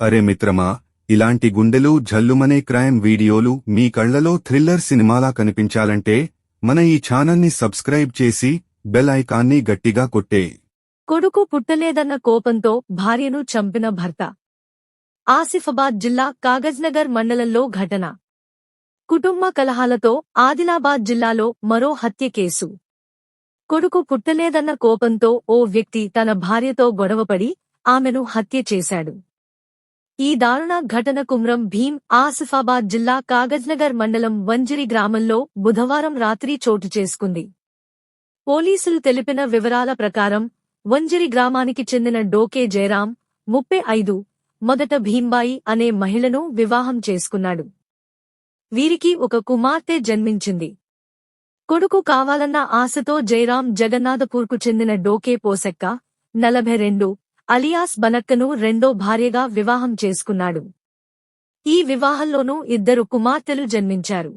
అరే మిత్రమా ఇలాంటి గుండెలు జల్లుమనే క్రైమ్ వీడియోలు మీ కళ్ళలో థ్రిల్లర్ సినిమాలా కనిపించాలంటే మన ఈ ఛానల్ని సబ్స్క్రైబ్ చేసి బెల్ ఐకాన్ని గట్టిగా కొట్టే. కొడుకు పుట్టలేదన్న కోపంతో భార్యను చంపిన భర్త. ఆసిఫాబాద్ జిల్లా కాగజ్నగర్ మండలంలో ఘటన. కుటుంబ కలహాలతో ఆదిలాబాద్ జిల్లాలో మరో హత్య కేసు. కొడుకు పుట్టలేదన్న కోపంతో ఓ వ్యక్తి తన భార్యతో గొడవపడి ఆమెను హత్య చేశాడు. ఈ దారుణ ఘటన కుమ్రం భీం ఆసిఫాబాద్ జిల్లా కాగజ్నగర్ మండలం వంజిరి గ్రామంలో బుధవారం రాత్రి చోటు చేసుకుంది. పోలీసులు తెలిపిన వివరాల ప్రకారం వంజిరి గ్రామానికి చెందిన డోకే జయరాం ముప్పై ఐదు మొదట భీంబాయి అనే మహిళను వివాహం చేసుకున్నాడు. వీరికి ఒక కుమార్తె జన్మించింది. కొడుకు కావాలన్న ఆశతో జయరాం జగన్నాథపూర్కు చెందిన డోకే పోసెక్క నలభై రెండు అలియాస్ బనక్కను రెండో భార్యగా వివాహం చేసుకున్నాడు. ఈ వివాహంలోనూ ఇద్దరు కుమార్తెలు జన్మించారు.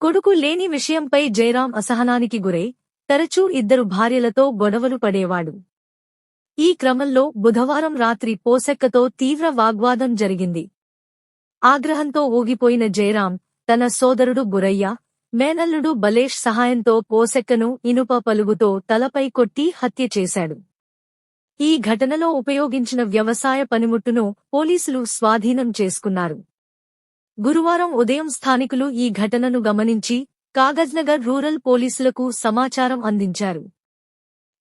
కొడుకు లేని విషయంపై జయరాం అసహనానికి గురై తరచూ ఇద్దరు భార్యలతో గొడవలు పడేవాడు. ఈ క్రమంలో బుధవారం రాత్రి పోసెక్కతో తీవ్ర వాగ్వాదం జరిగింది. ఆగ్రహంతో ఊగిపోయిన జయరాం తన సోదరుడు బురయ్య మేనల్లుడు బలేష్ సహాయంతో పోసెక్కను ఇనుప పలుగుతో తలపై కొట్టి హత్య చేశాడు. ఈ ఘటనలో ఉపయోగించిన వ్యవసాయ పనిముట్టును పోలీసులు స్వాధీనం చేసుకున్నారు. గురువారం ఉదయం స్థానికులు ఈ ఘటనను గమనించి కాగజ్నగర్ రూరల్ పోలీసులకు సమాచారం అందించారు.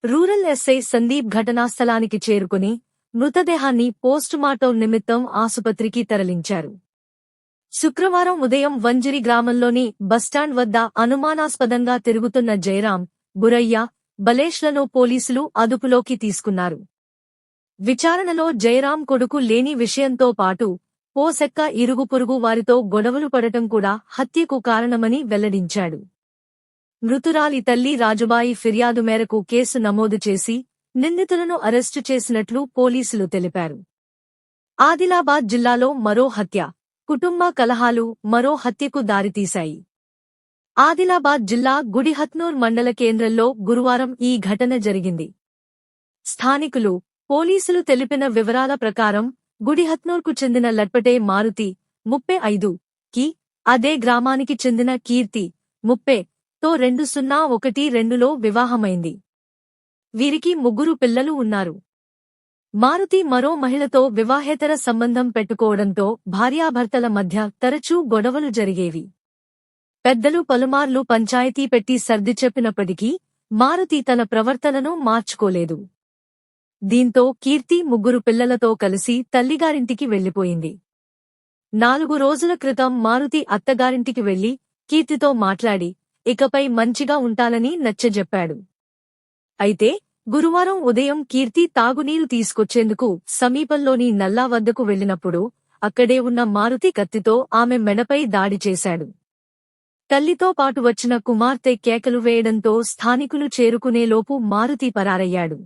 రూరల్ ఎస్ఐ సందీప్ ఘటనాస్థలానికి చేరుకుని మృతదేహాన్ని పోస్టుమార్టం నిమిత్తం ఆసుపత్రికి తరలించారు. శుక్రవారం ఉదయం వంజిరి గ్రామంలోని బస్టాండ్ వద్ద అనుమానాస్పదంగా తిరుగుతున్న జయరాం బురయ్య బలేష్లను పోలీసులు అదుపులోకి తీసుకున్నారు. విచారణలో జయరాం కొడుకు లేని విషయంతో పాటు పోసెక్క ఇరుగు పొరుగు వారితో గొడవలు పడటం కూడా హత్యకు కారణమని వెల్లడించాడు. మృతురాలి తల్లి రాజుబాయి ఫిర్యాదు మేరకు కేసు నమోదు చేసి నిందితులను అరెస్టు చేసినట్లు పోలీసులు తెలిపారు. ఆదిలాబాద్ జిల్లాలో మరో హత్య కుటుంబ కలహాలు మరో హత్యకు దారితీశాయి. ఆదిలాబాద్ జిల్లా గుడిహత్నూర్ మండల కేంద్రంలో గురువారం ఈ ఘటన జరిగింది. స్థానికులు పోలీసులు తెలిపిన వివరాల ప్రకారం గుడిహత్నూర్కు చెందిన లట్పటే మారుతి ముప్పై ఐదు కి అదే గ్రామానికి చెందిన కీర్తి ముప్పే తో రెండు సున్నా ఒకటి రెండులో వివాహమైంది. వీరికి ముగ్గురు పిల్లలు ఉన్నారు. మారుతి మరో మహిళతో వివాహేతర సంబంధం పెట్టుకోవడంతో భార్యాభర్తల మధ్య తరచూ గొడవలు జరిగేవి. పెద్దలు పలుమార్లు పంచాయతీ పెట్టి సర్ది చెప్పినప్పటికీ మారుతి తన ప్రవర్తనను మార్చుకోలేదు. దీంతో కీర్తి ముగ్గురు పిల్లలతో కలిసి తల్లిగారింటికి వెళ్ళిపోయింది నాలుగు రోజుల క్రితం మారుతి అత్తగారింటికి వెళ్ళి కీర్తితో మాట్లాడి ఇకపై మంచిగా ఉంటానని నచ్చజెప్పాడు. అయితే గురువారం ఉదయం కీర్తి తాగునీరు తీసుకొచ్చేందుకు సమీపంలోని నల్లా వద్దకు వెళ్ళినప్పుడు అక్కడే ఉన్న మారుతి కత్తితో ఆమె మెడపై దాడి చేశాడు. తల్లితో పాటు వచ్చిన కుమార్తె కేకలు వేయడంతో స్థానికులు చేరుకునేలోపు మారుతి పరారయ్యాడు.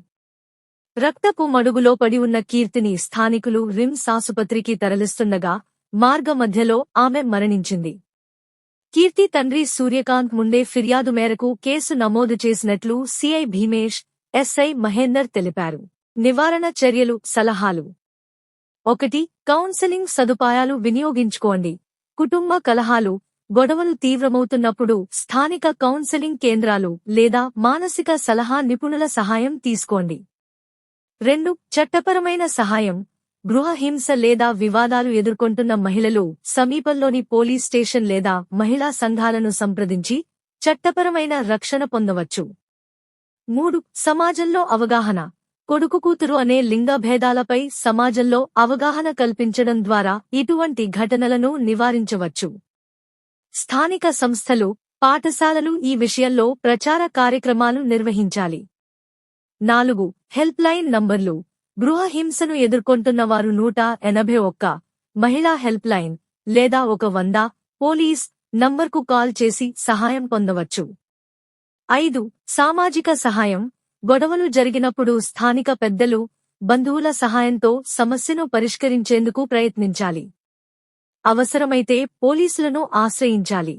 రక్తపు మడుగులో పడి ఉన్న కీర్తిని స్థానికులు రిమ్స్ ఆసుపత్రికి తరలిస్తుండగా మార్గమధ్యలో ఆమె మరణించింది. కీర్తి తండ్రి సూర్యకాంత్ ముండే ఫిర్యాదు మేరకు కేసు నమోదు చేసినట్లు సిఐ భీమేష్ ఎస్ఐ మహేందర్ తెలిపారు. నివారణ చర్యలు సలహాలు. ఒకటి కౌన్సెలింగ్ సదుపాయాలు వినియోగించుకోండి. కుటుంబ కలహాలు గొడవలు తీవ్రమవుతున్నప్పుడు స్థానిక కౌన్సెలింగ్ కేంద్రాలు లేదా మానసిక సలహా నిపుణుల సహాయం తీసుకోండి. రెండు చట్టపరమైన సహాయం. గృహ హింస లేదా వివాదాలు ఎదుర్కొంటున్న మహిళలు సమీపంలోని పోలీస్ స్టేషన్ లేదా మహిళా సంఘాలను సంప్రదించి చట్టపరమైన రక్షణ పొందవచ్చు. మూడు సమాజంలో అవగాహన. కొడుకు కూతురు అనే లింగ భేదాలపై సమాజంలో అవగాహన కల్పించడం ద్వారా ఇటువంటి ఘటనలను నివారించవచ్చు. స్థానిక సంస్థలు పాఠశాలలు ఈ విషయంలో ప్రచార కార్యక్రమాలు నిర్వహించాలి. నాలుగు హెల్ప్ లైన్ నంబర్లు బృహహింసను ఎదుర్కొంటున్న వారు నూట ఎనభై ఒక్క మహిళా హెల్ప్ లైన్ లేదా ఒక వంద పోలీస్ నంబర్కు కాల్ చేసి సహాయం పొందవచ్చు. ఐదు సామాజిక సహాయం. గొడవలు జరిగినప్పుడు స్థానిక పెద్దలు బంధువుల సహాయంతో సమస్యను పరిష్కరించేందుకు ప్రయత్నించాలి. అవసరమైతే పోలీసులను ఆశ్రయించాలి.